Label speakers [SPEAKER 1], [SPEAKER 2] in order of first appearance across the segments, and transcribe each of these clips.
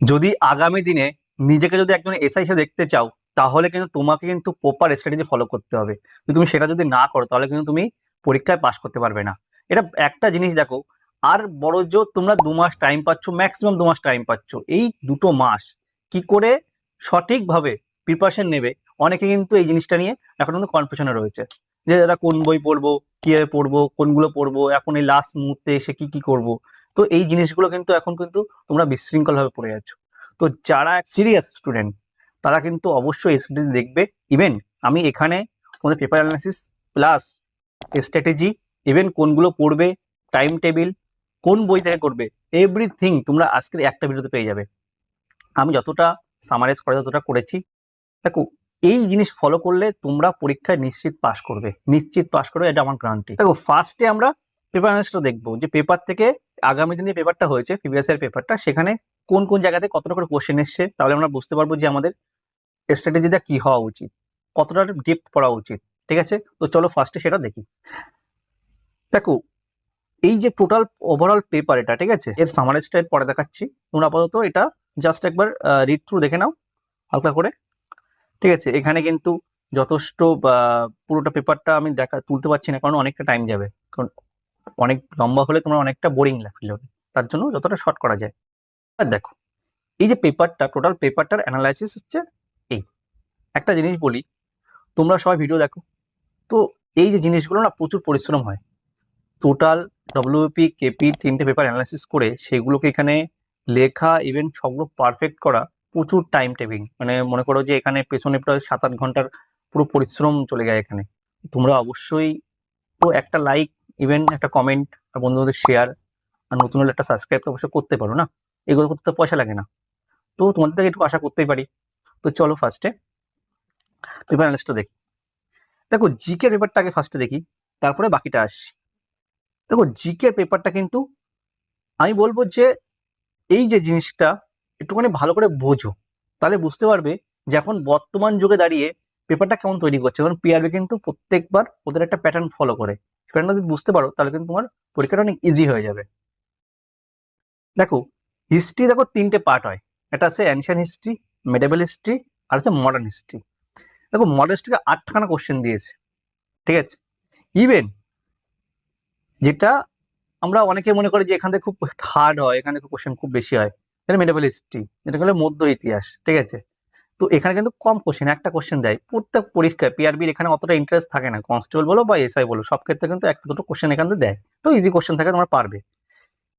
[SPEAKER 1] যদি আগামী দিনে নিজেকে যদি একজন এসআই হিসেবে দেখতে চাও, তাহলে কিন্তু তোমাকে কিন্তু প্রপার স্ট্র্যাটেজি ফলো করতে হবে। যদি তুমি সেটা যদি না করো, তাহলে কিন্তু তুমি পরীক্ষায় পাশ করতে পারবে না। এটা একটা জিনিস দেখো, আর বড় জোর তোমরা দু মাস টাইম পাচ্ছ ম্যাক্সিমাম দু মাস টাইম পাচ্ছ। এই দুটো মাস কি করে সঠিকভাবে প্রিপারেশন নেবে, অনেকে কিন্তু এই জিনিসটা নিয়ে এখন কিন্তু কনফিউশনে রয়েছে। যে দাদা কোন বই পড়ব, কীভাবে পড়ব, কোনগুলো পড়ব, এখন এই লাস্ট মুহূর্তে এসে কি কি করব? তো এই জিনিসগুলো কিন্তু এখন কিন্তু তোমরা বিশৃঙ্খল ভাবে পড়ে যাচ্ছ। তো যারা সিরিয়াস স্টুডেন্ট তারা কিন্তু অবশ্যই স্ট্র্যাটেজি দেখবে। ইভেন আমি এখানে তোমাদের paper analysis plus strategy even কোনগুলো পড়বে টাইম টেবিল কোন বই থেকে করবে এভরিথিং তোমরা আজকের একটা ভিডিওতে পেয়ে যাবে। আমি যতটা সামারাইজ করা যতটা করেছি, দেখো, এই জিনিস ফলো করলে তোমরা পরীক্ষায় নিশ্চিত পাশ করবে। নিশ্চিত পাশ করবে এটা আমার গ্রান্টি দেখো ফার্স্টে আমরা পেপার অ্যানালিসিসটা দেখব। যে পেপার থেকে আগামী দিনে পেপারটা হয়েছে প্রিভিয়াস ইয়ার পেপারটা সেখানে কোন কোন জায়গাতে কতটা করে কোশ্চেন এসছে, তাহলে আমরা বুঝতে পারব যে আমাদের স্ট্র্যাটেজিটা কি হওয়া উচিত, কতটা ডিপ পড়া উচিত, ঠিক আছে? তো চলো ফার্স্টে সেটা দেখি। দেখো, এই যে টোটাল ওভারঅল পেপার এটা, ঠিক আছে? এর সামারাইজটা পরে দেখাচ্ছি। তোমরা আপাতত এটা জাস্ট একবার রিড থ্রু দেখে নাও, হালকা করে। ঠিক আছে? এখানে কিন্তু যথেষ্ট পুরোটা পেপারটা আমি দেখা, তুলতে পারছি না, কারণ অনেকটা টাইম যাবে। কারণ অনেক লম্বা হলে তোমার অনেকটা বোরিং হবে তার জন্য যতটা শর্ট করা যায়। আর দেখো, এই যে পেপারটা টোটাল পেপারটার অ্যানালাইসিস হচ্ছে এই। একটা জিনিস বলি, তোমরা সবাই ভিডিও দেখো। তো এই যে জিনিসগুলো না প্রচুর পরিশ্রম হয়। Total W P K P তিনটে পেপার অ্যানালাইসিস করে সেগুলোকে এখানে লেখা ইভেন সবগুলো পারফেক্ট করা প্রচুর টাইম টেবিং মানে মনে করো যে এখানে পেছনে প্রায় সাত আট ঘণ্টার পুরো পরিশ্রম চলে যায় এখানে। তোমরা অবশ্যই তো একটা লাইক ইভেন একটা কমেন্ট আর বন্ধুদের শেয়ার আর নতুন হলে একটা সাবস্ক্রাইব অবশ্যই করতে পারো না? এগুলো করতে পয়সা লাগে না। তো তোমাদের থেকে একটু আশা করতেই পারি। তো চলো ফার্স্টে পেপার অ্যানালিসটা দেখি। দেখো জিকে পেপারটা আগে ফার্স্টে দেখি, তারপরে বাকিটা আসছি। দেখো জিকে পেপারটা কিন্তু আমি বলব যে এই যে জিনিসটা একটুখানি ভালো করে বোঝো। তাহলে বুঝতে পারবে যে এখন বর্তমান যুগে দাঁড়িয়ে পেপারটা কেমন তৈরি করছে। কারণ পিআরবি কিন্তু প্রত্যেকবার ওদের একটা প্যাটার্ন ফলো করে। প্যাটার্নটা যদি বুঝতে পারো, তাহলে কিন্তু তোমার পরীক্ষাটা অনেক ইজি হয়ে যাবে। দেখো হিস্ট্রি দেখো তিনটে পার্ট হয়। একটা আছে অ্যানশিয়ান হিস্ট্রি মেডেবল হিস্ট্রি আর আছে মডার্ন হিস্ট্রি দেখো মডার্ন হিস্ট্রিকে আটখানা কোশ্চেন দিয়েছে। ঠিক আছে? ইভেন যেটা আমরা অনেকে মনে করি যে এখান থেকে খুব হার্ড হয়, এখানে কোশ্চেন খুব বেশি হয়। এটা মেডেবল হিস্ট্রি যেটা হলো মধ্য ইতিহাস। ঠিক আছে? তো এখানে কিন্তু কম কোশ্চেন একটা কোশ্চেন দেয়। প্রত্যেক পরীক্ষায় পিআরবির এখানে অতটা ইন্টারেস্ট থাকে না কনস্টেবল বলো বা এসআই বলো, সব ক্ষেত্রে কিন্তু একটা দুটো কোশ্চেন এখান দেয়। তো ইজি কোশ্চেন থাকে, তোমরা পারবে।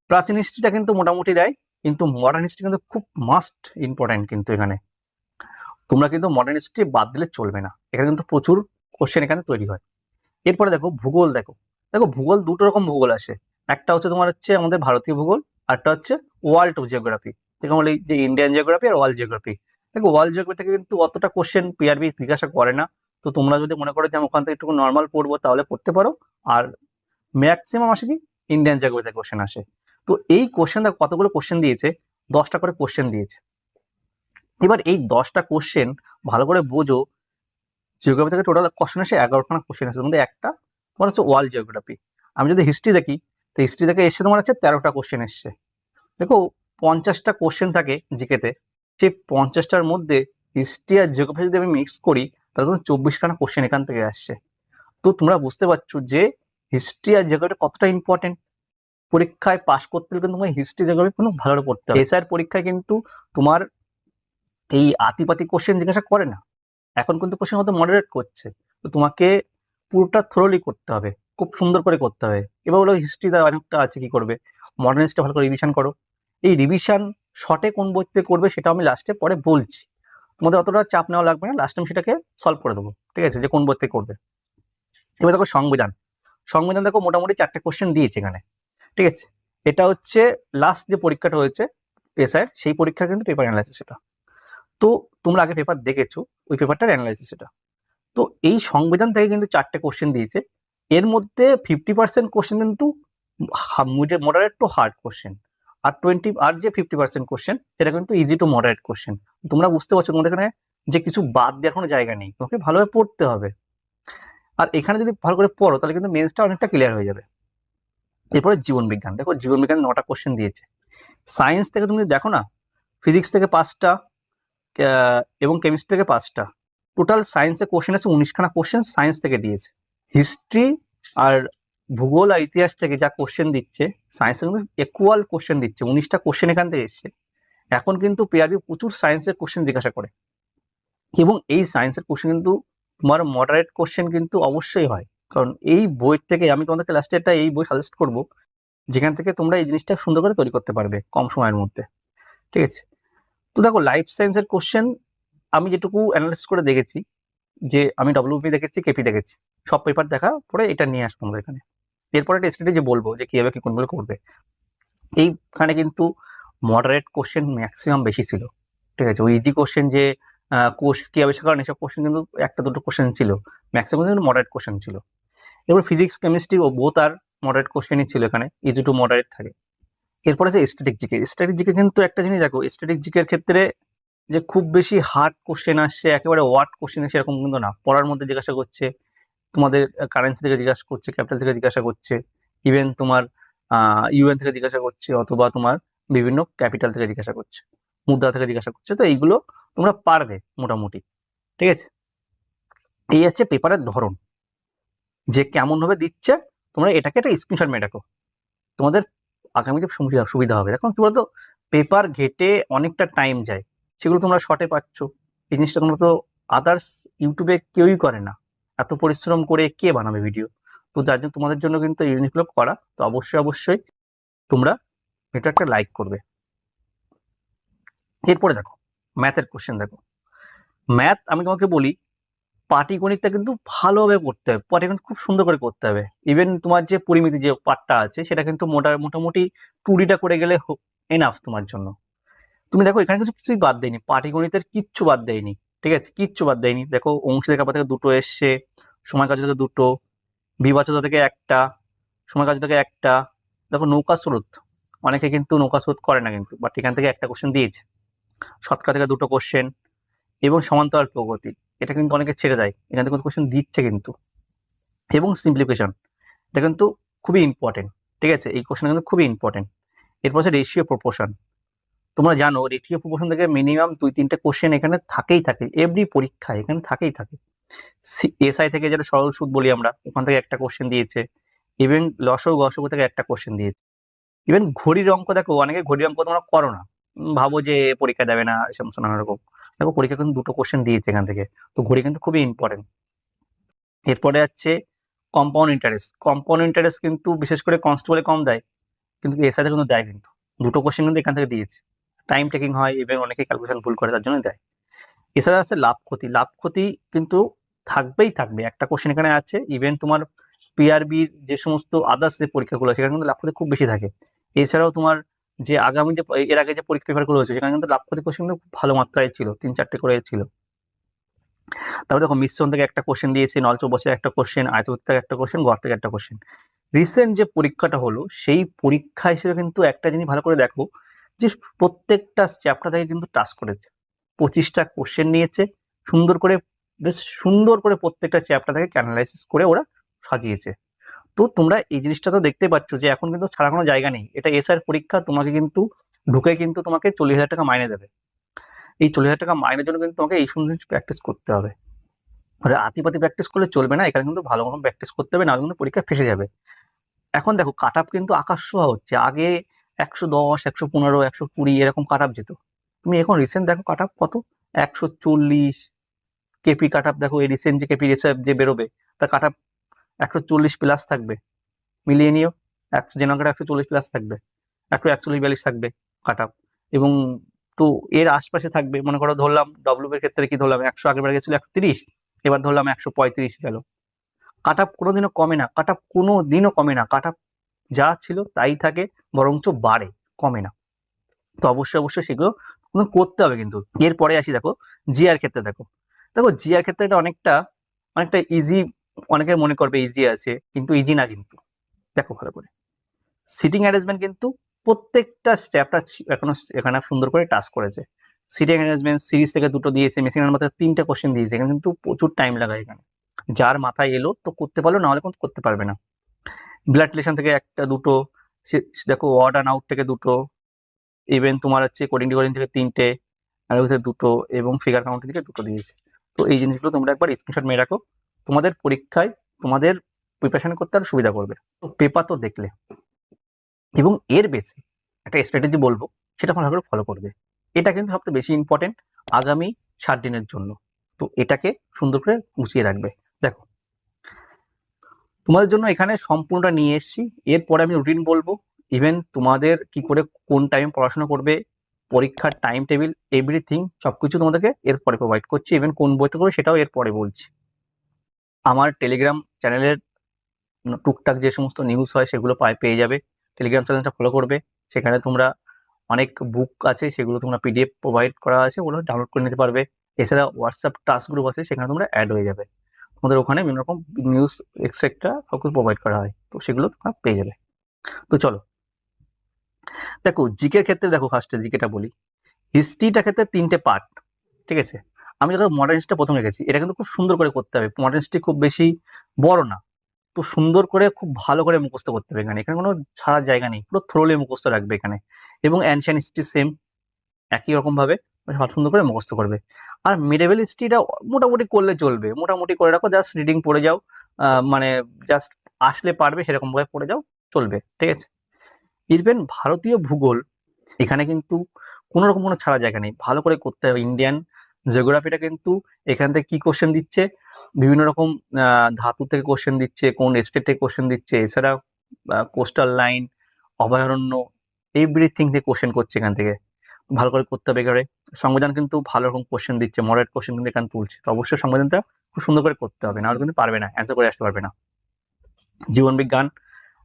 [SPEAKER 1] প্রাচীন হিস্ট্রিটা কিন্তু মোটামুটি দেয়, কিন্তু মডার্ন হিস্ট্রি কিন্তু খুব মাস্ট ইম্পর্ট্যান্ট কিন্তু এখানে। তোমরা কিন্তু মডার্ন হিস্ট্রি বাদ দিলে চলবে না। এখানে কিন্তু প্রচুর কোশ্চেন এখানে তৈরি হয়। এরপরে দেখো ভূগোল দেখো। দেখো ভূগোল দুটো রকম ভূগোল আসে। একটা হচ্ছে তোমার হচ্ছে আমাদের ভারতীয় ভূগোল আরটা হচ্ছে ওয়ার্ল্ড জিওগ্রাফি যেরকম বলি যে ইন্ডিয়ান জিওগ্রাফি আর ওয়ার্ল্ড জিওগ্রাফি দেখো ওয়ার্ল্ড জিওগ্রাফি থেকে কিন্তু অতটা কোশ্চেন পিআরবি জিজ্ঞাসা করে না। তো তোমরা যদি মনে করো যে আমি ওখান থেকে একটু নর্মাল পড়ব, তাহলে পড়তে পারো। আর ম্যাক্সিমাম আসে কি? ইন্ডিয়ান জিওগ্রাফি থেকে কোশ্চেন আসে। তো এই কোশ্চেন দেখো কতগুলো কোশ্চেন দিয়েছে? দশটা করে কোশ্চেন দিয়েছে। এবার এই দশটা কোশ্চেন ভালো করে বোঝো। জিওগ্রাফি থেকে টোটাল কোশ্চেন আসে এগারোখানা কোশ্চেন আসে। তোমাদের একটা, তোমার হচ্ছে ওয়ার্ল্ড জিওগ্রাফি আমি যদি হিস্ট্রি দেখি, তো হিস্ট্রি থেকে এসে তোমার হচ্ছে তেরোটা কোশ্চেন এসছে। দেখো পঞ্চাশটা কোশ্চেন থাকে জিকেতে সেই পঞ্চাশটার মধ্যে হিস্ট্রি আর জিওগ্রাফি যদি আমি মিক্স করি, তাহলে কিন্তু চব্বিশখানা কোশ্চেন এখান থেকে আসছে। তো তোমরা বুঝতে পারছ যে হিস্ট্রি আর জিওগ্রাফি কতটা ইম্পর্টেন্ট পরীক্ষায় পাশ করতে হলে কিন্তু হিস্ট্রি জিওগ্রাফি কোনো ভালো পড়তে হবে। এসআইয়ের পরীক্ষায় কিন্তু তোমার এই আতিপাতি কোশ্চেন জিজ্ঞাসা করে না। এখন কিন্তু কোশ্চেন হয়তো মডারেট করছে। তো তোমাকে পুরোটা থ্রোলি করতে হবে। খুব সুন্দর করে করতে হবে। এবার হলো হিস্ট্রিতে অনেকটা আছে কি করবে? মডার্ন হিস্ট্রি ভালো করে রিভিশন করো। এই রিভিশন শর্টে কোন বইতে করবে সেটা আমি লাস্টে পরে বলছি। তোমাদের অতটা চাপ নেওয়া লাগবে না লাস্টে আমি সেটাকে সলভ করে দেবো, ঠিক আছে? যে কোন বইতে করবে। এবার দেখো সংবিধান। সংবিধান দেখো মোটামুটি চারটে কোশ্চেন দিয়েছে এখানে, ঠিক আছে? এটা হচ্ছে লাস্ট যে পরীক্ষাটা হয়েছে এসআইয়ের সেই পরীক্ষার কিন্তু পেপার অ্যানালাইসিস এটা। তো তোমরা আগে পেপার দেখেছ, ওই পেপারটার অ্যানালাইসিস এটা। তো এই সংবিধান থেকে কিন্তু চারটে কোশ্চেন দিয়েছে। এর মধ্যে ফিফটি পার্সেন্ট কোশ্চেন কিন্তু মডারেট টু হার্ড কোশ্চেন আর টোয়েন্টি আর যে ফিফটি পার্সেন্ট কোশ্চেন সেটা কিন্তু ইজি টু মডারেট কোশ্চেন তোমরা বুঝতে পারছ তোমাদের এখানে যে কিছু বাদ দেওয়ার কোনো জায়গা নেই। তোমাকে ভালোভাবে পড়তে হবে। আর এখানে যদি ভালো করে পড়ো, তাহলে কিন্তু মেন্সটা অনেকটা ক্লিয়ার হয়ে যাবে। এরপরে জীবন বিজ্ঞান। দেখো, জীবন বিজ্ঞান নটা কোশ্চেন দিয়েছে। সায়েন্স থেকে তুমি দেখো না ফিজিক্স থেকে পাঁচটা এবং কেমিস্ট্রি থেকে পাঁচটা। টোটাল সায়েন্সে কোশ্চেন আছে উনিশখানা কোশ্চেন সায়েন্স থেকে দিয়েছে। হিস্ট্রি আর ভূগোল আর ইতিহাস থেকে যা কোশ্চেন দিচ্ছে সায়েন্সে কিন্তু একুয়াল কোশ্চেন দিচ্ছে, উনিশটা কোশ্চেন এখান থেকে এসছে। এখন কিন্তু পেয়ারি প্রচুর সায়েন্সের কোশ্চেন জিজ্ঞাসা করে। এবং এই সায়েন্সের কোশ্চেন কিন্তু তোমার মডারেট কোশ্চেন কিন্তু অবশ্যই হয়। কারণ এই বই থেকে আমি তোমাদেরকে লাস্টে একটা এই বই সাজেস্ট করব, যেখান থেকে তোমরা এই জিনিসটা সুন্দর করে তৈরি করতে পারবে কম সময়ের মধ্যে। ঠিক আছে? তো দেখো লাইফ সায়েন্সের কোশ্চেন আমি যেটুকু অ্যানালাইসিস করে দেখেছি, যে আমি ডব্লিউপি দেখেছি কেপি দেখেছি, সব পেপার দেখা পরে এটা নিয়ে আসব আমাদের এখানে। এরপরে একটা স্ট্র্যাটেজি বলব যে কীভাবে কি কোনগুলো করবে। এইখানে কিন্তু মডারেট কোশ্চেন ম্যাক্সিমাম বেশি ছিল। ঠিক আছে? ওই ইজি কোশ্চেন যে কোষ কি আবিষ্কার করেন এসব কোশ্চেন কিন্তু একটা দুটো কোশ্চেন ছিল। ম্যাক্সিমাম কিন্তু মডারেট কোশ্চেন ছিল। এবার ফিজিক্স কেমিস্ট্রি ও বোথ আর মডারেট কোশ্চেনই ছিল এখানে। ইজি টু মডারেট থাকে। এরপরে আছে স্ট্যাটিক জিকে স্ট্যাটিক জিকে কিন্তু একটা জিনিস দেখো স্ট্যাটিক জিকের ক্ষেত্রে যে খুব বেশি হার্ড কোশ্চেন আসছে, একেবারে ওয়ার্ড কোশ্চেন সেরকম কিন্তু না। পড়ার মধ্যে জিজ্ঞাসা করছে তোমাদের কারেন্সি থেকে জিজ্ঞাসা করছে ক্যাপিটাল থেকে জিজ্ঞাসা করছে ইভেন তোমার ইউএন থেকে জিজ্ঞাসা করছে, অথবা তোমার বিভিন্ন ক্যাপিটাল থেকে জিজ্ঞাসা করছে, মুদ্রা থেকে জিজ্ঞাসা করছে, তো এইগুলো তোমরা পারবে মোটামুটি, ঠিক আছে? এই হচ্ছে পেপারের ধরন, যে কেমন ভাবে দিচ্ছে, তোমরা এটাকে একটা স্ক্রিনশট মেরে রাখো, তোমাদের আগামীতে সুবিধা সুবিধা হবে, এখন কি বলতো পেপার ঘেটে অনেকটা টাইম যায়, সেগুলো তোমরা শর্টে পাচ্ছ, এই জিনিসটা তোমরা তো আদার্স ইউটিউবে কেউই করে না এত পরিশ্রম করে কে বানাবে ভিডিও তো যার জন্য তোমাদের জন্য কিন্তু এই জিনিসগুলো করা। তো অবশ্যই অবশ্যই তোমরা এটা একটা লাইক করবে। এরপরে দেখো ম্যাথের কোশ্চেন দেখো। ম্যাথ আমি তোমাকে বলি পাটিগণিতটা কিন্তু ভালোভাবে করতে হবে। পাটিগণিত খুব সুন্দর করে করতে হবে। ইভেন তোমার যে পরিমিতি, যে পার্টটা আছে, সেটা কিন্তু মোটা, মোটামুটি টুরিটা করে গেলে এনাফ তোমার জন্য। তুমি দেখো, এখানে কিছু কিছুই বাদ দেয়নি। পাটিগণিতের কিচ্ছু বাদ দেয়নি। ঠিক আছে? কিচ্ছু বাদ দেয়নি। দেখো, অংশীদার কাপড় থেকে দুটো এসছে, সময় কাজ দুটো, বিভাজ্যতা থেকে একটা, সময় কাজ থেকে একটা। দেখো, নৌকা স্রোত, অনেকে কিন্তু নৌকা স্রোত করে না কিন্তু বাট এখান থেকে একটা কোশ্চেন দিয়েছে। শতকরা থেকে দুটো কোশ্চেন এবং সমান্তরাল প্রগতি, এটা কিন্তু অনেকে ছেড়ে দেয়। এখান থেকে কোশ্চেন দিচ্ছে কিন্তু। এবং সিম্পলিফিকেশন এটা কিন্তু খুবই ইম্পর্টেন্ট ঠিক আছে? এই কোশ্চেন কিন্তু খুবই ইম্পর্টেন্ট এরপর হচ্ছে রেশিও প্রপোর্শন তোমরা জানো রেশিও প্রপোর্শন থেকে মিনিমাম দুই তিনটে কোশ্চেন এখানে থাকেই থাকে। এভরি পরীক্ষায় এখানে থাকেই থাকে। এসআই থেকে যেটা সরল সুদ বলি আমরা, ওখান থেকে একটা কোশ্চেন দিয়েছে। ইভেন লসও গসব থেকে একটা কোশ্চেন দিয়েছে। ইভেন ঘড়ির অঙ্ক দেখো, অনেকে ঘড়ির অঙ্ক তোমরা করো না। ভাবো যে পরীক্ষা দেবে না এসব নানা রকম দেখো, পরীক্ষা কিন্তু দুটো কোশ্চেন দিয়েছে এখান থেকে। তো ঘড়ি কিন্তু খুবই ইম্পর্টেন্ট এরপরে আছে কম্পাউন্ড ইন্টারেস্ট কম্পাউন্ড ইন্টারেস্ট কিন্তু বিশেষ করে কনস্টেবলে কম দেয়, কিন্তু এসআইতে কিন্তু দেয় কিন্তু। দুটো কোশ্চেন কিন্তু এখান থেকে দিয়েছে। টাইম টেকিং হয় এবং অনেকে ক্যালকুলেশন ভুল করে, তার জন্য দেয়। এছাড়া আছে লাভ ক্ষতি। লাভ ক্ষতি কিন্তু থাকবেই থাকবে। একটা কোশ্চেন এখানে আছে ইভেন তোমার পিআরবির যে সমস্ত আদার্স যে পরীক্ষাগুলো, সেখানে কিন্তু লাভ ক্ষতি খুব বেশি থাকে। এছাড়াও তোমার যে আগামী যে, এর আগে যে পরীক্ষা পেপারগুলো হয়েছে, সেখানে কিন্তু লাভ ক্ষতি কোশ্চেন কিন্তু ভালো মাত্রায় ছিল, তিন চারটে করে ছিল। তারপরে দেখো মিশ্রণ থেকে একটা কোশ্চেন দিয়েছে নলচ বসে একটা কোশ্চেন আয়তক থেকে একটা কোশ্চেন গড় থেকে একটা কোশ্চেন রিসেন্ট যে পরীক্ষাটা হলো, সেই পরীক্ষা হিসেবে কিন্তু একটা জিনিস ভালো করে দেখো যে প্রত্যেকটা চ্যাপ্টার থেকে কিন্তু টাচ করেছে। পঁচিশটা কোশ্চেন নিয়েছে, সুন্দর করে, বেশ সুন্দর করে প্রত্যেকটা চ্যাপ্টার থেকে ক্যানালাইসিস করে ওরা সাজিয়েছে। তো তোমরা এই জিনিসটা তো দেখতে পাচ্ছ যে এখন কিন্তু ছাড়া কোনো জায়গা নেই। এটা এসআর পরীক্ষা, তোমাকে কিন্তু, ঢুকে কিন্তু তোমাকে চল্লিশ হাজার টাকা মাইনে দেবে। এই চল্লিশ হাজার টাকা মাইনের জন্য কিন্তু তোমাকে এই সুন্দর প্র্যাকটিস করতে হবে। আর আতিপাতি প্র্যাকটিস করলে চলবে না, এখানে কিন্তু ভালো মতো প্র্যাকটিস করতে হবে না কিন্তু পরীক্ষা ফেসে যাবে। এখন দেখো কাট আপ কিন্তু আকাশ হচ্ছে। আগে একশো দশ, একশো পনেরো, একশো কুড়ি এরকম কাট আপ যেত। তুমি এখন রিসেন্ট দেখো কাট আপ কত? একশো চল্লিশ কেপি কাট আপ দেখো এই রিসেন্ট যে কেপি রিসার্ভ যে বেরোবে, তার কাট আপ একশো চল্লিশ প্লাস থাকবে। মিলিয়ে নিও, একশো জেনারেল একশো চল্লিশ প্লাস থাকবে, একশো একচল্লিশ, বিয়াল্লিশ থাকবে কাট আপ এবং তো এর আশপাশে থাকবে, মনে করো ধরলাম ডব্লিউ এর ক্ষেত্রে কি ধরলাম, একশো আগের গেছিল একশো তিরিশ, এবার ধরলাম একশো পঁয়ত্রিশ গেল। কাট আপ কোনোদিনও কমে না কাট আপ কোনো দিনও কমে না কাট আপ যা ছিল তাই থাকে, বরঞ্চ বাড়ে, কমে না। তো অবশ্যই অবশ্যই সেগুলো করতে হবে কিন্তু। এরপরে আসি দেখো, জিআর ক্ষেত্রে দেখো। দেখো, জিআর ক্ষেত্রে এটা অনেকটা অনেকটা ইজি অনেকে মনে করবে ইজি আছে, কিন্তু ইজি না কিন্তু। দেখো ভালো করে। সিটিং অ্যারেঞ্জমেন্ট কিন্তু প্রত্যেকটা স্ট্যাপটা এখনও, এখানে সুন্দর করে টাচ করেছে। সিটিং অ্যারেঞ্জমেন্ট সিরিজ থেকে দুটো দিয়েছে মেশিনের মধ্যে তিনটা কোশ্চেন দিয়েছে এখানে কিন্তু প্রচুর টাইম লাগায় এখানে। যার মাথায় এলো তো করতে পারল না হলে কিন্তু করতে পারবে না। ব্লাড রিলেশন থেকে একটা দুটো দেখো ওয়ার্ড অ্যান্ড আউট থেকে দুটো ইভেন তোমার হচ্ছে কোডিং ডিকোডিং থেকে তিনটে অ্যানালিসিস দুটো, এবং ফিগার কাউন্টের থেকে দুটো দিয়েছে। তো এই জিনিসগুলো তোমরা একবার স্ক্রিনশট মেরে রাখো। তোমাদের পরীক্ষায় তোমাদের প্রিপারেশন করতে আরও সুবিধা করবে। তো পেপার তো দেখলে। এবং এর বেশি একটা স্ট্র্যাটেজি বলব, সেটা ভালো করে ফলো করবে। এটা কিন্তু সবথেকে বেশি ইম্পর্টেন্ট আগামী সাত দিনের জন্য। তো এটাকে সুন্দর করে গুছিয়ে রাখবে। দেখো তোমাদের জন্য এখানে সম্পূর্ণটা নিয়ে এসেছি। এরপরে আমি রুটিন বলব। ইভেন তোমাদের কি করে, কোন টাইমে পড়াশোনা করবে, পরীক্ষার টাইম টেবিল এভরিথিং সবকিছু তোমাদেরকে এরপরে প্রোভাইড করছি। ইভেন কোন বইতে করবে সেটাও এরপরে বলছি। আমার টেলিগ্রাম চ্যানেলের টুকটাক যে সমস্ত নিউজ হয় সেগুলো পায়, পেয়ে যাবে। টেলিগ্রাম চ্যানেলটা ফলো করবে। সেখানে তোমরা অনেক বুক আছে, সেগুলো তোমরা পিডিএফ প্রোভাইড করা আছে, ওগুলো ডাউনলোড করে নিতে পারবে। এছাড়া হোয়াটসঅ্যাপ টাস্ক গ্রুপ আছে, সেখানে তোমরা অ্যাড হয়ে যাবে। তোমাদের ওখানে বিভিন্ন রকম নিউজ এক্সেট্রা সব কিছু প্রোভাইড করা হয়। তো সেগুলো তোমরা পেয়ে যাবে। তো চলো। দেখো জিকের ক্ষেত্রে দেখো ফার্স্টে জিকেটা বলি। হিস্ট্রিটা ক্ষেত্রে তিনটে পার্ট ঠিক আছে? আমি যখন মডার্ন হিস্ট্রিটা প্রথম রেখেছি, এটা কিন্তু খুব সুন্দর করে করতে হবে। মডার্ন হিস্ট্রি খুব বেশি বড় না। তো সুন্দর করে, খুব ভালো করে মুখস্থ করতে হবে এখানে। এখানে কোনো ছাড়ার জায়গা নেই। পুরো থ্রোলে মুখস্থ রাখবে এখানে। এবং অ্যানশিয়ান হিস্ট্রি সেম একই রকম ভাবে সুন্দর করে মুখস্থ করবে। আর মিডেবল হিস্ট্রিটা মোটামুটি করলে চলবে। মোটামুটি করে রাখো জাস্ট রিডিং পড়ে যাও মানে জাস্ট আসলে পারবে সেরকম ভাবে পড়ে যাও, চলবে, ঠিক আছে? ইভেন ভারতীয় ভূগোল, এখানে কিন্তু কোনো রকম কোনো ছাড়া জায়গা নেই। ভালো করে করতে হবে। ইন্ডিয়ান জিওগ্রাফিটা কিন্তু এখান থেকে কি কোশ্চেন দিচ্ছে? বিভিন্ন রকম ধাতু থেকে কোশ্চেন দিচ্ছে, কোন স্টেট থেকে কোশ্চেন দিচ্ছে, এছাড়া কোস্টাল লাইন অভয়ারণ্য এভরিথিং থেকে কোশ্চেন করছে এখান থেকে। ভালো করে করতে হবে এবারে সংবিধান কিন্তু ভালো রকম কোশ্চেন দিচ্ছে মডারেট কোশ্চেন কিন্তু এখানে তুলছে। তো অবশ্যই সংবিধানটা খুব সুন্দর করে করতে হবে, নাহলে কিন্তু পারবে না অ্যান্সার করে আসতে পারবে না। জীবন বিজ্ঞান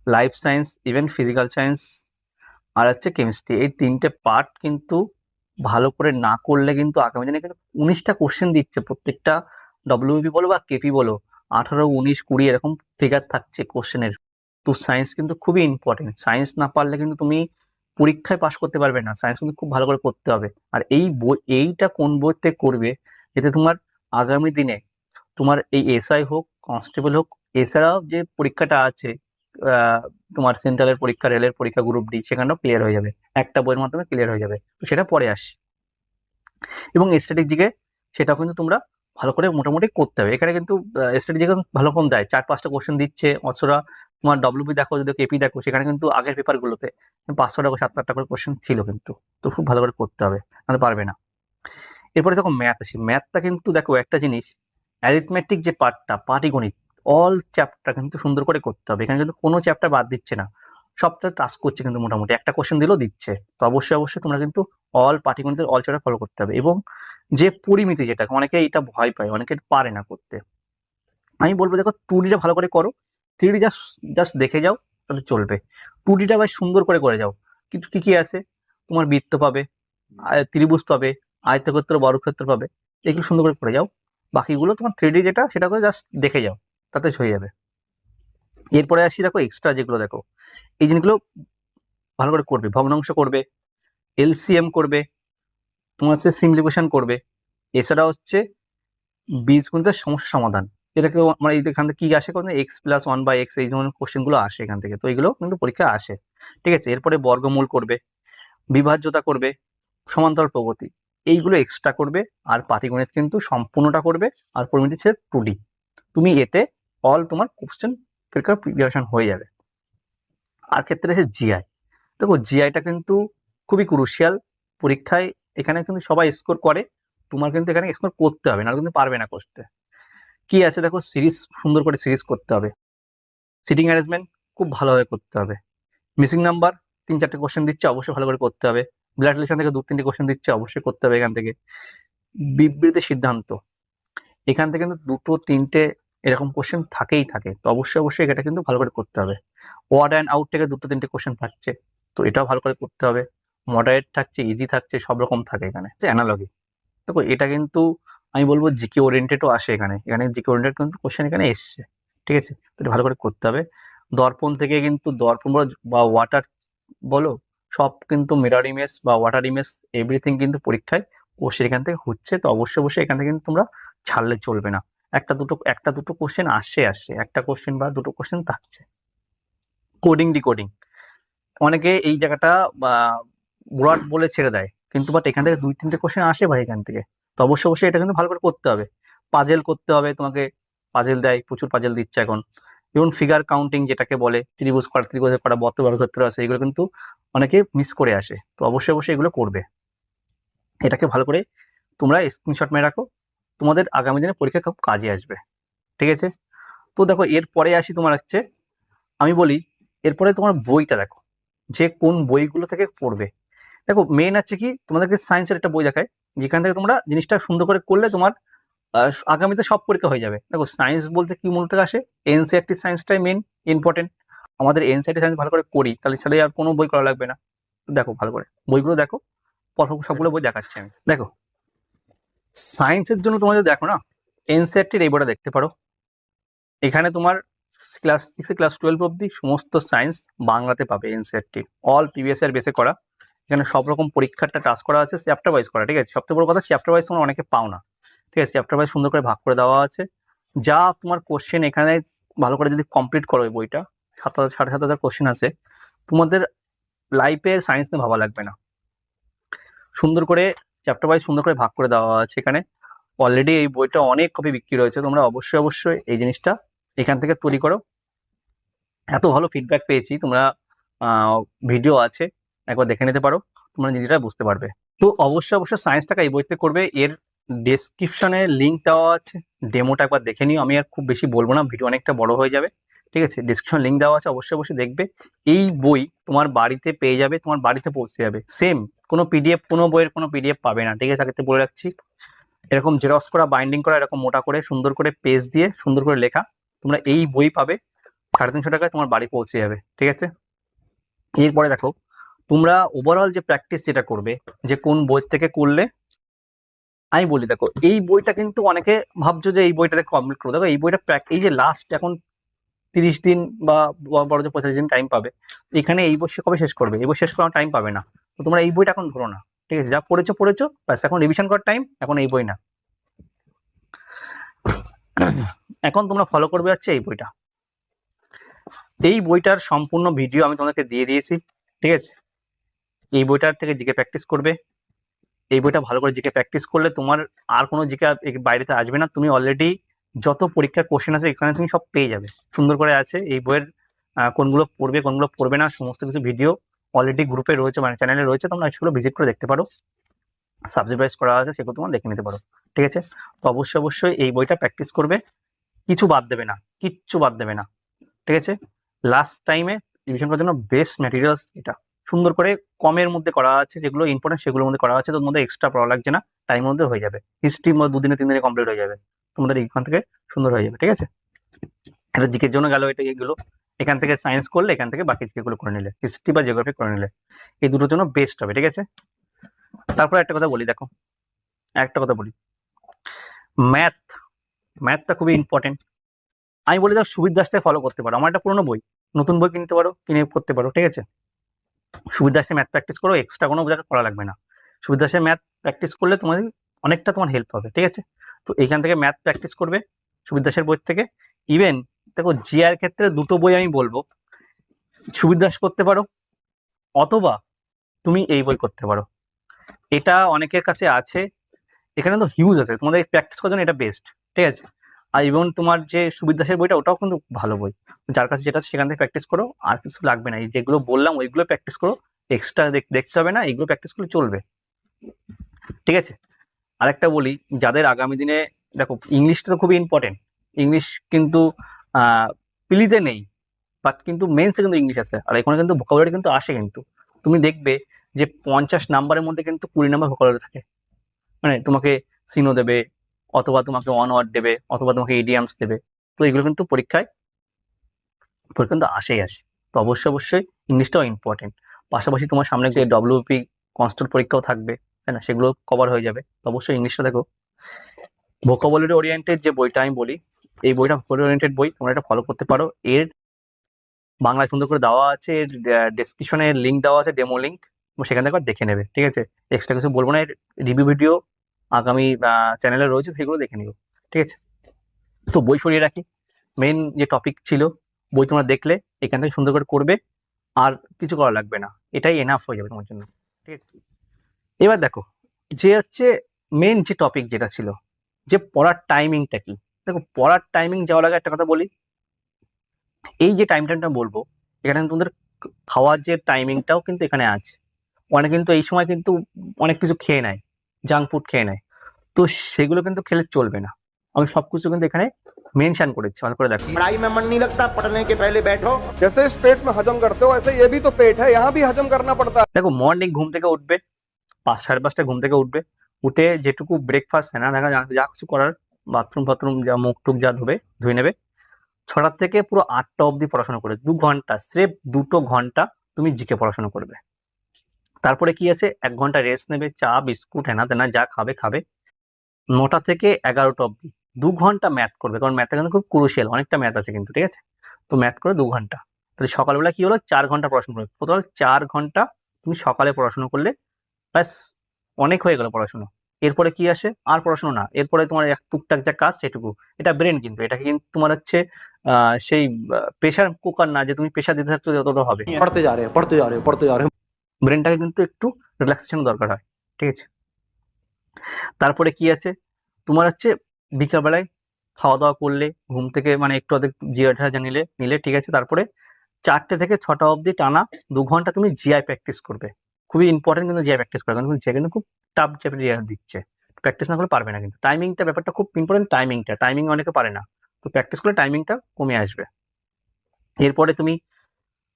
[SPEAKER 1] life science even physical science আর হচ্ছে কেমিস্ট্রি এই তিনটে পার্ট কিন্তু ভালো করে না করলে কিন্তু আগামী দিনে কিন্তু উনিশটা কোশ্চেন দিচ্ছে, প্রত্যেকটা ডব্লিউবি বলো বা কেপি বলো, আঠারো, উনিশ, কুড়ি এরকম ফিগার থাকছে কোশ্চেনের তো সায়েন্স কিন্তু খুবই ইম্পর্টেন্ট সায়েন্স না পারলে কিন্তু তুমি পরীক্ষায় পাশ করতে পারবে না সায়েন্স কিন্তু খুব ভালো করে করতে হবে। আর এই বই, এইটা কোন বইতে করবে, এতে তোমার আগামী দিনে তোমার এই এসআই হোক কনস্টেবল হোক, এছাড়াও যে পরীক্ষাটা আছে তোমার সেন্ট্রালের পরীক্ষা রেলের পরীক্ষা গ্রুপ ডি সেখানেও ক্লিয়ার হয়ে যাবে। একটা বইয়ের মাধ্যমে ক্লিয়ার হয়ে যাবে। তো সেটা পরে আসি এবং স্ট্র্যাটেজিকে সেটাও কিন্তু তোমরা ভালো করে মোটামুটি করতে হবে। এখানে কিন্তু স্ট্র্যাটেজিকে ভালো কম দেয়, চার, পাঁচটা কোশ্চেন দিচ্ছে, অথবা তোমার ডব্লিউপি দেখো, যদি কেপি দেখো, সেখানে কিন্তু আগের পেপারগুলোতে পাঁচশো টাকা সাত আটটা করে কোশ্চেন ছিল কিন্তু। তো খুব ভালো করে করতে হবে, নাহলে পারবে না। এরপরে দেখো ম্যাথ আসি। ম্যাথটা কিন্তু দেখো একটা জিনিস অ্যারিথমেটিক যে পার্টটা পাটিগণিত অল চ্যাপ্টার কিন্তু সুন্দর করে করতে হবে। এখানে কিন্তু কোনো চ্যাপ্টার বাদ দিচ্ছে না। সবটা টাস্ক করছে কিন্তু মোটামুটি। একটা কোশ্চেন দিলেও দিচ্ছে। তো অবশ্যই অবশ্যই তোমরা কিন্তু অল পাটিগণিতের অল চ্যাপ্টার ফলো করতে হবে। এবং যে পরিমিতি যেটা, অনেকে এটা ভয় পায়, অনেকে পারে না করতে। আমি বলব, দেখো টু ডিটা ভালো করে করো। থ্রি ডি জাস্ট জাস্ট দেখে যাও, তাহলে চলবে। টু ডিটা ভাই সুন্দর করে করে যাও। কিন্তু কি কি আছে? তোমার বৃত্ত পাবে ত্রিভুজ পাবে, আয়তক্ষেত্র, বর্গক্ষেত্র পাবে, এগুলো সুন্দর করে করে যাও। বাকিগুলো তোমার থ্রি যেটা, সেটা করে জাস্ট দেখে যাও, তাতে হয়ে যাবে। এরপরে আসি, দেখো এক্সট্রা যেগুলো দেখো। এই জিনিসগুলো ভালো করে করবে, ভগ্নাংশ করবে এলসিএম করবে তোমার হচ্ছে সিমপ্লিফিকেশন করবে। এছাড়া হচ্ছে বীজ বীজগণিতের সমস্যা সমাধান। এটাকে আমরা এই এখান থেকে কি আসে কোনো x plus one by x এই ধরনের কোশ্চেনগুলো আসে এখান থেকে। তো এগুলো কিন্তু পরীক্ষা আসে। ঠিক আছে? এরপরে বর্গমূল করবে, বিভাজ্যতা করবে, সমান্তরাল প্রগতি। এইগুলো এক্সট্রা করবে আর পাটিগণিত কিন্তু সম্পূর্ণটা করবে আর পরিমিতি হচ্ছে টু তুমি এতে অল তোমার কোশ্চেন পরীক্ষার প্রিপারেশন হয়ে যাবে। আর ক্ষেত্রে আছে জিআই দেখো জিআইটা কিন্তু খুবই ক্রুশিয়াল পরীক্ষায় এখানে কিন্তু সবাই স্কোর করে। তোমার কিন্তু এখানে স্কোর করতে হবে না কিন্তু পারবে না করতে। কি আছে দেখো? সিরিজ সুন্দর করে সিরিজ করতে হবে। সিটিং অ্যারেঞ্জমেন্ট খুব ভালোভাবে করতে হবে। মিসিং নাম্বার তিন, চারটে কোশ্চেন দিচ্ছে, অবশ্যই ভালো করে করতে হবে। ব্লাড রিলেশন থেকে দু, তিনটে কোশ্চেন দিচ্ছে, অবশ্যই করতে হবে এখান থেকে। বিবৃতি সিদ্ধান্ত। এখান থেকে কিন্তু দুটো, তিনটে এরকম কোশ্চেন থাকেই থাকে। তো অবশ্যই অবশ্যই এটা কিন্তু ভালো করে করতে হবে। ওয়ার্ড অ্যান্ড আউট থেকে দুটো, তিনটে কোশ্চেন থাকছে। তো এটাও ভালো করে করতে হবে। মডারেট থাকছে ইজি থাকছে, সব রকম থাকে এখানে। অ্যানালগি দেখো, এটা কিন্তু আমি বলব জিকে ওরিয়েন্টেডও আসে এখানে। এখানে জিকে ওরিয়েন্টেড কিন্তু কোশ্চেন এখানে এসছে। ঠিক আছে? এটা ভালো করে করতে হবে। দর্পণ থেকে কিন্তু দর্পণ বলো বা ওয়াটার বলো, সব কিন্তু মিরর ইমেজ বা ওয়াটার ইমেজ এভরিথিং কিন্তু পরীক্ষায় কোশ্চেন এখান থেকে হচ্ছে। তো অবশ্যই অবশ্যই এখান থেকে কিন্তু তোমরা ছাড়লে চলবে না। একটা দুটো একটা দুটো কোশ্চেন আসছে আসছে একটা কোশ্চেন বা দুটো কোশ্চেন থাকছে। কোডিং ডিকোডিং অনেকে এই জায়গাটা ব্রড বলে ছেড়ে দেয়। কিন্তু বাট এখান থেকে দুই, তিনটে কোশ্চেন আসে ভাই এখান থেকে। তো অবশ্যই অবশ্যই এটা কিন্তু ভালো করে করতে হবে। পাজেল করতে হবে, তোমাকে পাজেল দেয়, প্রচুর পাজেল দিচ্ছে এখন। যেমন ফিগার কাউন্টিং যেটাকে বলে, ত্রিভুজ করা, ত্রিভুজের করা বত্ত বারো সত্তর আছে এগুলো কিন্তু অনেকে মিস করে আসে। তো অবশ্যই অবশ্যই এগুলো করবে। এটাকে ভালো করে তোমরা স্ক্রিনশট মেরে রাখো। তোমাদের আগামী দিনে পরীক্ষা খুব কাজে আসবে। ঠিক আছে? তো দেখো, এরপরে আসি তোমার হচ্ছে, আমি বলি, এরপরে তোমার বইটা দেখো। যে কোন বইগুলো থেকে পড়বে। দেখো মেন আছে কি, তোমাদেরকে সায়েন্সের একটা বই দেখায় যেখান থেকে তোমরা জিনিসটা সুন্দর করে করলে তোমার আগামীতে সব পরীক্ষা হয়ে যাবে। দেখো সায়েন্স বলতে কি মূলত আসে? এনসিআরটি সায়েন্সটাই মেন ইম্পর্টেন্ট আমাদের এনসিআরটি সায়েন্স ভালো করে করি, তাহলে ছাড়া আর কোনো বই করা লাগবে না। দেখো ভালো করে, বইগুলো দেখো সবগুলো বই দেখাচ্ছি আমি। দেখো সায়েন্সের জন্য যদি দেখো না এনসিআরটির এই বইটা দেখতে পারো। এখানে তোমার ক্লাস সিক্স ক্লাস টুয়েলভ অব্দি সমস্ত সায়েন্স বাংলাতে পাবে এনসিআরটি অল প্রিভিয়াস ইয়ার বেসে করা। এখানে সব রকম পরীক্ষাটা টাচ করা আছে চ্যাপ্টার ওয়াইজ করা, ঠিক আছে? সবথেকে বড় কথা চ্যাপ্টার ওয়াইজ তোমরা অনেকে পাও না, ঠিক আছে? চ্যাপ্টার ওয়াইজ সুন্দর করে ভাগ করে দেওয়া আছে। যা তোমার কোশ্চেন এখানে ভালো করে যদি কমপ্লিট করো এই বইটা, সাত হাজার, সাড়ে সাত হাজার কোশ্চেন আছে, তোমাদের লাইফে সায়েন্স নিয়ে ভাবা লাগবে না। সুন্দর করে চ্যাপ্টার ওয়াইজ সুন্দর করে ভাগ করে দেওয়া আছে এখানে। অলরেডি এই বইটা অনেক কপি বিক্রি রয়েছে, তোমরা অবশ্যই অবশ্যই এই জিনিসটা এখান থেকে তৈরি করো। এত ভালো ফিডব্যাক পেয়েছি, তোমরা ভিডিও আছে। একবার দেখে নিতে পারো, তোমরা নিজেরা বুঝতে পারবে। তো অবশ্যই অবশ্যই সায়েন্সটাকে এই বইতে করবে। এর ডেসক্রিপশনে লিঙ্ক দেওয়া আছে। ডেমোটা একবার দেখে নিও। আমি আর খুব বেশি বলব না ভিডিও অনেকটা বড় হয়ে যাবে। ঠিক আছে? ডিসক্রিপশন লিঙ্ক দেওয়া আছে, অবশ্যই অবশ্যই দেখবে। এই বই তোমার বাড়িতে পেয়ে যাবে, তোমার বাড়িতে পৌঁছে যাবে। সেম কোনো পিডিএফ কোনো বইয়ের কোনো পিডিএফ পাবে না। ঠিক আছে? আগে বলে রাখছি। এরকম জেরক্স করা বাইন্ডিং করা, এরকম মোটা করে, সুন্দর করে পেজ দিয়ে, সুন্দর করে লেখা। তোমরা এই বই পাবে, সাড়ে তিনশো টাকায় তোমার বাড়ি পৌঁছে যাবে। ঠিক আছে? এরপরে দেখো তোমরা ওভারঅল যে প্র্যাকটিস যেটা করবে, যে কোন বই থেকে করলে, আমি বলি দেখো, এই বইটা কিন্তু অনেকে ভাবছ যে এই বইটাতে কমপ্লিট করো দেখো, এই বইটা এই যে লাস্ট এখন তিরিশ দিন বা বড় যে পঁয়তাল্লিশ দিন টাইম পাবে, এখানে এই বই কবে শেষ করবে? এই বই শেষ করার টাইম পাবে না। তো তোমরা এই বইটা এখন ধরো না, ঠিক আছে? যা পড়েছো পড়েছো, ব্যাস, এখন রিভিশন করার টাইম এখন এই বই না। এখন তোমরা ফলো করবে হচ্ছে এই বইটা। এই বইটার সম্পূর্ণ ভিডিও আমি তোমাদেরকে দিয়ে দিয়েছি, ঠিক আছে? এই বইটার থেকে জিকে প্র্যাকটিস করবে। এই বইটা ভালো করে জিকে প্র্যাকটিস করলে তোমার আর কোনো জিকে বাইরেতে আসবে না। তুমি অলরেডি যত পরীক্ষার কোশ্চেন আছে, এখানে তুমি সব পেয়ে যাবে। সুন্দর করে আছে এই বইয়ের কোনগুলো পড়বে কোনগুলো পড়বে না, সমস্ত কিছু ভিডিও অলরেডি গ্রুপে রয়েছে মানে চ্যানেলে রয়েছে, তোমরা সেগুলো ভিজিট করে দেখতে পারো। ওয়াইজ করা আছে, সেগুলো তোমরা দেখে নিতে পারো। ঠিক আছে? তো অবশ্যই অবশ্যই এই বইটা প্র্যাকটিস করবে। কিছু বাদ দেবে না, কিচ্ছু বাদ দেবে না। ঠিক আছে? লাস্ট টাইমে রিভিশন করার জন্য বেস্ট ম্যাটেরিয়ালস এটা। সুন্দর করে কমের মধ্যে করা আছে যেগুলো ইম্পর্টেন্ট সেগুলোর মধ্যে করা আছে তোর মধ্যে এক্সট্রা পড়া লাগছে না টাইমের মধ্যে হয়ে যাবে। হিস্ট্রি দুদিনে তিন দিনে কমপ্লিট হয়ে যাবে। তোমাদের এখান থেকে সুন্দর হয়ে যাবে, ঠিক আছে? এটা জিকের জন্য গেল এটা এগুলো এখান থেকে সায়েন্স করলে, এখান থেকে বাকি জিকেগুলো করে নিলে। হিস্ট্রি বা জিওগ্রাফি করে নিলে। এই দুটোর জন্য বেস্ট হবে, ঠিক আছে? তারপর একটা কথা বলি, দেখো। একটা কথা বলি। ম্যাথ ম্যাথটা খুবই ইম্পর্টেন্ট আমি বলি, দাও সুবির দাসটাই ফলো করতে পারো। আমার একটা পুরোনো বই, নতুন বই কিনতে পারো, কিনে করতে পারো, ঠিক আছে? সুবির দাসে ম্যাথ প্র্যাকটিস করো এক্সট্রা কোনো জায়গায় করা লাগবে না। সুবির দাসে ম্যাথ প্র্যাকটিস করলে তোমার অনেকটা তোমার হেল্প হবে, ঠিক আছে? তো এইখান থেকে ম্যাথ প্র্যাকটিস করবে সুবির দাসের বই থেকে। ইভেন দেখো জিআর ক্ষেত্রে দুটো বই আমি বলব। সুবির দাস করতে পারো, অথবা তুমি এই বই করতে পারো। এটা অনেকের কাছে আছে, এখানে তো হিউজ আছে, তোমাদের প্র্যাকটিস করার জন্য এটা বেস্ট ঠিক আছে? আর এবং তোমার যে সুবির দাসের বইটা, ওটাও কিন্তু ভালো বই। যার কাছে যেটা সেখান থেকে প্র্যাকটিস করো, আর কিছু লাগবে না। যেগুলো বললাম, ওইগুলো প্র্যাকটিস করো। এক্সট্রা দেখতে হবে না, এইগুলো প্র্যাকটিস করলে চলবে। ঠিক আছে? আরেকটা বলি, যাদের আগামী দিনে, দেখো ইংলিশটা তো খুবই ইম্পর্টেন্ট ইংলিশ কিন্তু পিলিতে নেই বাট কিন্তু মেন্সে কিন্তু ইংলিশ আছে। আর এখানে কিন্তু ভোকাবুলারি কিন্তু আসে কিন্তু। তুমি দেখবে যে পঞ্চাশ নাম্বারের মধ্যে কিন্তু কুড়ি নাম্বার ভোকাবুলারি থাকে। মানে তোমাকে সিনো দেবে অথবা তোমাকে ওয়ান ওয়ার্ড দেবে, অথবা তোমাকে ইডিয়ামস দেবে। তো এগুলো কিন্তু পরীক্ষায়, পরীক্ষা কিন্তু আসেই আসে। তো অবশ্যই অবশ্যই ইংলিশটাও ইম্পর্টেন্ট পাশাপাশি তোমার সামনে যে ডব্লিউপি কনস্টেবল পরীক্ষাও থাকবে, তাই না? সেগুলো কভার হয়ে যাবে। তো অবশ্যই ইংলিশটা দেখো। ভোকাবুলারি ওরিয়েন্টেড যে বইটা আমি বলি, এই বইটা ভোকাবুলারি ওরিয়েন্টেড বই, তোমরা এটা ফলো করতে পারো। এর বাংলায় সুন্দর করে দেওয়া আছে এর ডেসক্রিপশনে লিঙ্ক দেওয়া আছে ডেমো লিঙ্ক সেখান থেকে দেখে নেবে, ঠিক আছে? এক্সট্রা কিছু বলব না, এর রিভিউ ভিডিও আগামী চ্যানেলে রয়েছে, সেগুলো দেখে নিও, ঠিক আছে? তো বই সরিয়ে রাখি। মেন যে টপিক ছিল, বই তোমরা দেখলে, এখান থেকে সুন্দর করে করবে, আর কিছু করা লাগবে না। এটাই এনাফ হয়ে যাবে তোমার জন্য, ঠিক আছে? এবার দেখো, যে হচ্ছে মেন যে টপিক যেটা ছিল, যে পড়ার টাইমিংটা কি? দেখো, পড়ার টাইমিং যাওয়ার আগে একটা কথা বলি। এই যে টাইম টাইমটা বলব, এখানে তোমাদের খাওয়ার যে টাইমিংটাও কিন্তু এখানে আছে। অনেক কিন্তু এই সময় কিন্তু অনেক কিছু খেয়ে নেয় জাঙ্ক ফুড খেয়ে নেয়। তো সেগুলো কিন্তু খেলে চলবে না আমি সব কিছু কিন্তু এখানে মেনশন করেছি ভালো করে দেখো
[SPEAKER 2] पढ़ाई में मन नहीं लगता पढ़ने के पहले बैठो
[SPEAKER 3] जैसे इस पेट में हजम करते हो ऐसे ये भी तो पेट है यहाँ भी हजम करना पड़ता है
[SPEAKER 1] দেখো মর্নিং ঘুম থেকে উঠবে পাঁচ সাড়ে পাঁচটা ঘুম থেকে উঠবে উঠে যেটুকু ব্রেকফাস্ট না দেখা যা যা কিছু করার বাথরুম ফাথরুম যা মুখ টুক যা ধোবে ধুয়ে নেবে ছটার থেকে পুরো আটটা অবধি পড়াশোনা করে দু ঘন্টা স্রেফ দুটো ঘন্টা তুমি জিকে পড়াশোনা করবে তারপরে কি আছে এক ঘন্টা রেস্ট নেবে চা বিস্কুট হেনা তেনা যা খাবে খাবে নটা থেকে এগারোটা অবধি। দু ঘণ্টা ম্যাথ করবে কারণ ম্যাথটা কিন্তু খুব ক্রুশিয়াল অনেকটা ম্যাথ আছে কিন্তু ঠিক আছে? তো ম্যাথ করে দু ঘণ্টা। তাহলে সকালবেলা কি হলো? চার ঘণ্টা পড়াশোনা করবে। টোটাল চার ঘণ্টা তুমি সকালে পড়াশুনো করলে ব্যাস অনেক হয়ে গেলো পড়াশুনো। এরপরে কি আসে? আর পড়াশুনো না। এরপরে তোমার এক টুকটাক যা কাজ সেটুকু। এটা ব্রেন কিন্তু এটাকে কিন্তু তোমার হচ্ছে সেই প্রেশার কুকার না যে তুমি প্রেশার দিতে থাকছো যতটা হবে।
[SPEAKER 2] পড়তে যা রে পড়তে যা রে পড়তে যা রে।
[SPEAKER 1] ব্রেনটাকে কিন্তু একটু রিল্যাক্সেশন দরকার হয় ঠিক আছে? তারপরে কি আছে? তোমার হচ্ছে বিকালবেলায় খাওয়া দাওয়া করলে, ঘুম থেকে মানে একটু অধিক জিরা যা নিলে নিলে ঠিক আছে। তারপরে চারটে থেকে ছটা অবধি টানা দু ঘণ্টা তুমি জিআই প্র্যাকটিস করবে। খুবই ইম্পর্টেন্ট কিন্তু জিআই প্র্যাকটিস করে। কারণ জিআই কিন্তু খুব টাফ জিআই দিচ্ছে। প্র্যাকটিস না করলে পারবে না কিন্তু। টাইমিংটা ব্যাপারটা খুব ইম্পর্টেন্ট টাইমিংটা টাইমিং অনেকে পারে না। তো প্র্যাকটিস করলে টাইমিংটা কমে আসবে। এরপরে তুমি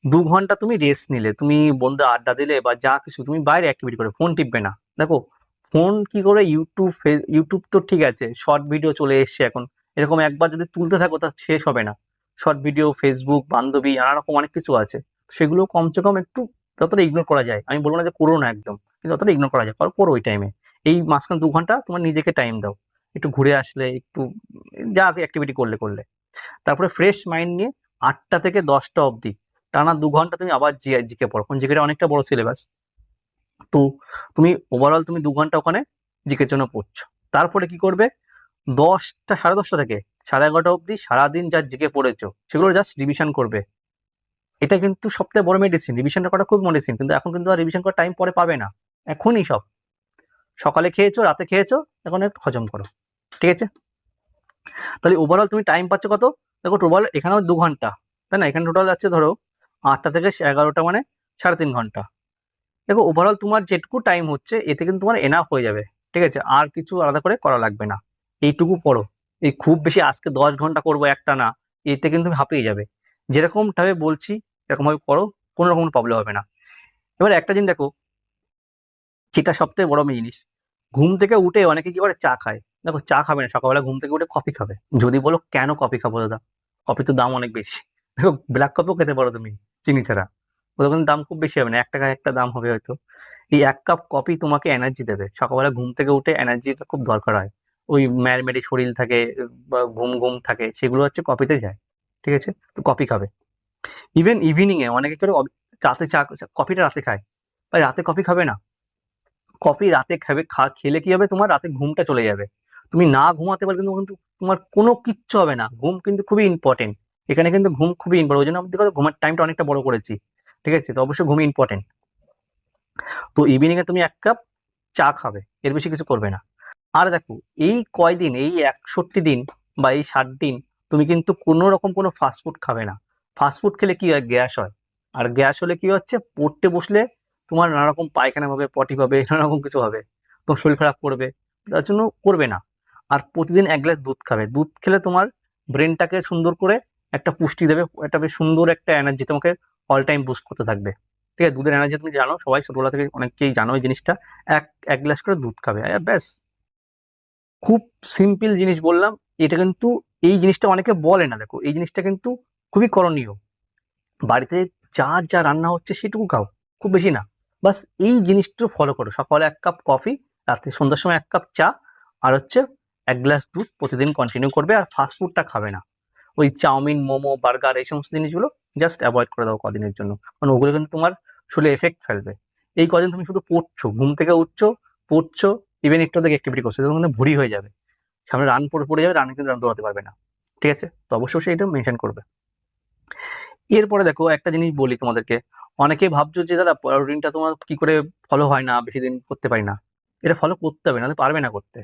[SPEAKER 1] দু ঘণ্টা তুমি রেস্ট নিলে। তুমি বন্ধু আড্ডা দিলে বা যা কিছু তুমি বাইরে অ্যাক্টিভিটি করে ফোন টিপবে না। দেখো ফোন কি করে ইউটিউব ইউটিউব তো ঠিক আছে শর্ট ভিডিও চলে এসছে এখন। এরকম একবার যদি তুলতে থাকো তা শেষ হবে না। শর্ট ভিডিও ফেসবুক বান্ধবী নানা রকম অনেক কিছু আছে। সেগুলো কমসে কম একটু যতটা ইগনোর করা যায়। আমি বলব না যে করো না একদম, কিন্তু যতটা ইগনোর করা যায়। করো করো ওই টাইমে এই মাঝখানে দু ঘণ্টা তোমার নিজেকে টাইম দাও। একটু ঘুরে আসলে, একটু যা অ্যাক্টিভিটি করলে করলে। তারপরে ফ্রেশ মাইন্ড নিয়ে আটটা থেকে দশটা অবধি। টানা দু ঘণ্টা তুমি আবার জিকে পড়ো। কারণ জিকেটা অনেকটা বড় সিলেবাস তো, তুমি ওভারঅল তুমি দু ঘণ্টা ওখানে জিকের জন্য পড়ছো। তারপরে কি করবে? দশটা, সাড়ে দশটা থেকে, সাড়ে এগারোটা অবধি সারাদিন যা জিকে পড়েছো, সেগুলো জাস্ট রিভিশন করবে। এটা কিন্তু সবথেকে বড় মেডিসিন রিভিশনটা করা খুব মেডিসিন কিন্তু এখন কিন্তু আর রিভিশন করার টাইম পরে পাবে না। এখনই সব। সকালে খেয়েছো, রাতে খেয়েছো, এখন একটু হজম করো। ঠিক আছে? তাহলে ওভারঅল তুমি টাইম পাচ্ছ কত? দেখো টোটাল এখানেও দু ঘণ্টা, তাই না? এখানে টোটাল আছে ধরো আটটা থেকে এগারোটা মানে সাড়ে তিন ঘণ্টা। দেখো ওভারঅল তোমার যেটুকু টাইম হচ্ছে, এতে কিন্তু তোমার এনাফ হয়ে যাবে, ঠিক আছে? আর কিছু আলাদা করে করা লাগবে না। এইটুকু পড়ো এই খুব বেশি আজকে দশ ঘণ্টা করব একটা না, এতে কিন্তু হাঁপিয়ে যাবে। যেরকমভাবে বলছি এরকম ভাবে করো, কোনো রকম প্রবলেম হবে না। এবার একটা জিনিস দেখো যেটা সবথেকে বড় জিনিস। ঘুম থেকে উঠে অনেকে কি করে? চা খায়। দেখো চা খাবে না, সকালবেলা ঘুম থেকে উঠে কফি খাবে। যদি বলো কেন কফি খাব দাদা? কফি তো দাম অনেক বেশি। দেখো ব্ল্যাক কফিও খেতে পারো তুমি, চিনি ছাড়া। ওদের কিন্তু দাম খুব বেশি হবে না, এক টাকা একটা দাম হবে হয়তো। এই এক কাপ কফি তোমাকে এনার্জি দেবে। সকালবেলা ঘুম থেকে উঠে এনার্জিটা খুব দরকার হয়। ওই ম্যারমেরি শরীর থাকে বা ঘুম ঘুম থাকে, সেগুলো হচ্ছে কফিতে যায়, ঠিক আছে? তো কফি খাবে। ইভেন ইভিনিং এ অনেকে করে রাতে চা কফিটা রাতে খায়। ভাই রাতে কফি খাবে না। কফি রাতে খাবে, খা খেলে কি হবে তোমার? রাতে ঘুমটা চলে যাবে। তুমি না ঘুমাতে পারলে কিন্তু কিন্তু তোমার কোনো কিচ্ছু হবে না। ঘুম কিন্তু খুবই ইম্পর্টেন্ট এখানে কিন্তু ঘুম খুবই ইম্পর্টেন্ট ওই জন্য আমাদের ঘুমের টাইমটা অনেকটা বড় করেছি। ঠিক আছে? তো অবশ্যই ঘুম ইম্পর্টেন্ট তো ইভিনিং এ তুমি এক কাপ চা খাবে, এর বেশি কিছু করবে না। আর দেখো, এই কয়দিন, এই একষট্টি দিন বা এই ষাট দিন তুমি কিন্তু কোনো রকম কোনো ফাস্টফুড খাবে না। ফাস্টফুড খেলে কি হয়? গ্যাস হয়। আর গ্যাস হলে কি হচ্ছে? পড়তে বসলে তোমার নানা রকম পায়খানা হবে, পটি হবে নানা রকম কিছু হবে। তোমার শরীর খারাপ করবে, তার জন্য করবে না। আর প্রতিদিন এক গ্লাস দুধ খাবে। দুধ খেলে তোমার ব্রেনটাকে সুন্দর করে একটা পুষ্টি দেবে, একটা বেশ সুন্দর একটা এনার্জি তোমাকে অল টাইম বুস্ট করতে থাকবে। ঠিক আছে? দুধের এনার্জি তুমি জানো, সবাই ছোটবেলা থেকে অনেকেই জানো এই জিনিসটা। এক এক গ্লাস করে দুধ খাবে। আর ব্যাস। খুব সিম্পল জিনিস বললাম। এটা কিন্তু, এই জিনিসটা অনেকে বলে না, দেখো। এই জিনিসটা কিন্তু খুবই করণীয়। বাড়িতে যা যা রান্না হচ্ছে সেটুকু খাও। খুব বেশি না। বাস এই জিনিসটা ফলো করো। সকালে এক কাপ কফি রাতে সন্ধ্যার সময় এক কাপ চা, আর হচ্ছে এক গ্লাস দুধ প্রতিদিন কন্টিনিউ করবে আর ফাস্ট ফুডটা খাবে না। ওই চাউমিন, মোমো, বার্গার, এই সমস্ত জিনিসগুলো জাস্ট অ্যাভয়েড করে দাও কদিনের জন্য। কারণ ওগুলো কিন্তু তোমার শরীরে এফেক্ট ফেলবে। এই কদিন তুমি শুধু পড়ছো, ঘুম থেকে উঠছো, পড়ছো ইভেন একটু থেকে অ্যাক্টিভিটি করছ, তখন কিন্তু ভুড়ি হয়ে যাবে। সামনে রান পড়ে পড়ে যাবে রান কিন্তু রান দৌড়াতে পারবে না। ঠিক আছে? তো অবশ্যই এটা মেনশন করবে। এরপরে দেখো, একটা জিনিস বলি তোমাদেরকে। অনেকেই ভাবছ যে, দাদা রুটিনটা তোমার কি করে ফলো হয় না, বেশি দিন করতে পারি না। এটা ফলো করতে হবে, নাহলে পারবে না করতে।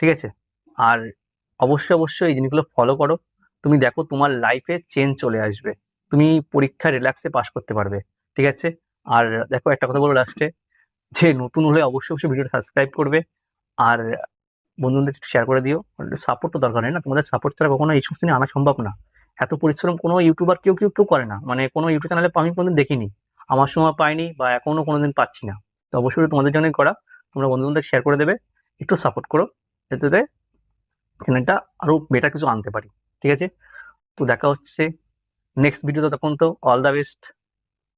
[SPEAKER 1] ঠিক আছে? আর অবশ্যই অবশ্যই এই জিনিসগুলো ফলো করো। তুমি দেখো তোমার লাইফে চেঞ্জ চলে আসবে। তুমি পরীক্ষা রিল্যাক্সে পাস করতে পারবে, ঠিক আছে? আর দেখো একটা কথা বলো লাস্টে যে নতুন হলে অবশ্যই অবশ্যই ভিডিওটা সাবস্ক্রাইব করবে, আর বন্ধুদের একটু শেয়ার করে দিও সাপোর্ট তো দরকার নেই না? তোমাদের সাপোর্ট ছাড়া কখনো এই সমস্ত নিয়ে আনা সম্ভব না। এত পরিশ্রম কোনো ইউটিউবার কেউ কেউ কেউ করে না। মানে কোনো ইউটিউব চ্যানেলে আমি কোনোদিন দেখিনি, আমার সময় পাইনি বা এখনও কোনোদিন পাচ্ছি না। তো অবশ্যই তোমাদের জন্যই করা, তোমরা বন্ধুদের শেয়ার করে দেবে, একটু সাপোর্ট করো, যাতে চ্যানেলটা আরও বেটার কিছু আনতে পারি, ঠিক আছে? তো দেখা হচ্ছে। নেক্সট ভিডিওতে তখন তো অল দ্য বেস্ট